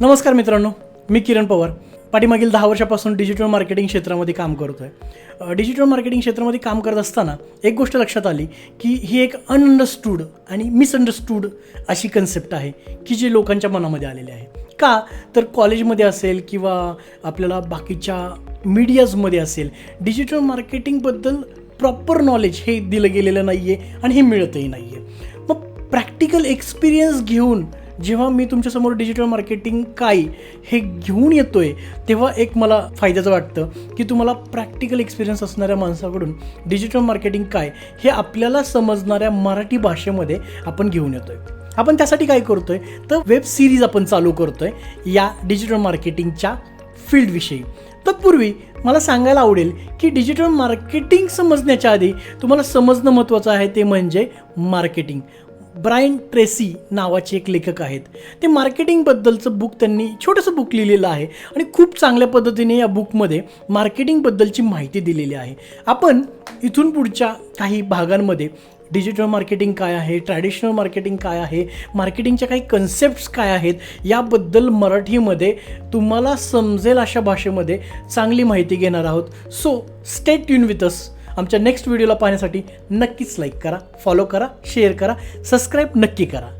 नमस्कार मित्रांनो मी किरण पवार. पाठीमागील दहा वर्षापासून डिजिटल मार्केटिंग क्षेत्रामध्ये काम करतो आहे. डिजिटल मार्केटिंग क्षेत्रामध्ये काम करत असताना एक गोष्ट लक्षात आली की ही एक अनअंडरस्टूड आणि मिसअंडरस्टूड अशी कन्सेप्ट आहे की जी लोकांच्या मनामध्ये आलेली आहे. का तर कॉलेजमध्ये असेल किंवा आपल्याला बाकीच्या मीडियाजमध्ये असेल डिजिटल मार्केटिंगबद्दल प्रॉपर नॉलेज हे दिलं गेलेलं नाही आहे आणि हे मिळतही नाही आहे मग प्रॅक्टिकल एक्सपिरियन्स घेऊन जेव्हा मी तुमच्यासमोर डिजिटल मार्केटिंग काय हे घेऊन येतो आहे तेव्हा एक मला फायद्याचं वाटतं की तुम्हाला प्रॅक्टिकल एक्सपिरियन्स असणाऱ्या माणसाकडून डिजिटल मार्केटिंग काय हे आपल्याला समजणाऱ्या मराठी भाषेमध्ये आपण घेऊन येतो आहे आपण त्यासाठी काय करतो आहे तर वेब सिरीज आपण चालू करतो आहे या डिजिटल मार्केटिंगच्या फील्डविषयी तत्पूर्वी मला सांगायला आवडेल की डिजिटल मार्केटिंग समजण्याच्या आधी तुम्हाला समजणं महत्त्वाचं आहे ते म्हणजे मार्केटिंग ब्रायन ट्रेसी नावाचे एक लेखक आहेत. ते मार्केटिंगबद्दलचं बुक त्यांनी छोटंसं बुक लिहिलेलं आहे आणि खूप चांगल्या पद्धतीने या बुकमध्ये मार्केटिंगबद्दलची माहिती दिलेली आहे. आपण इथून पुढच्या काही भागांमध्ये डिजिटल मार्केटिंग काय आहे ट्रॅडिशनल मार्केटिंग काय आहे मार्केटिंगच्या काही कन्सेप्ट्स काय आहेत याबद्दल मराठीमध्ये तुम्हाला समजेल अशा भाषेमध्ये चांगली माहिती घेणार आहोत. So stay tuned with us आमच्या नेक्स्ट व्हिडिओला पाहण्यासाठी नक्कीच लाईक करा फॉलो करा शेअर करा सबस्क्राईब नक्की करा.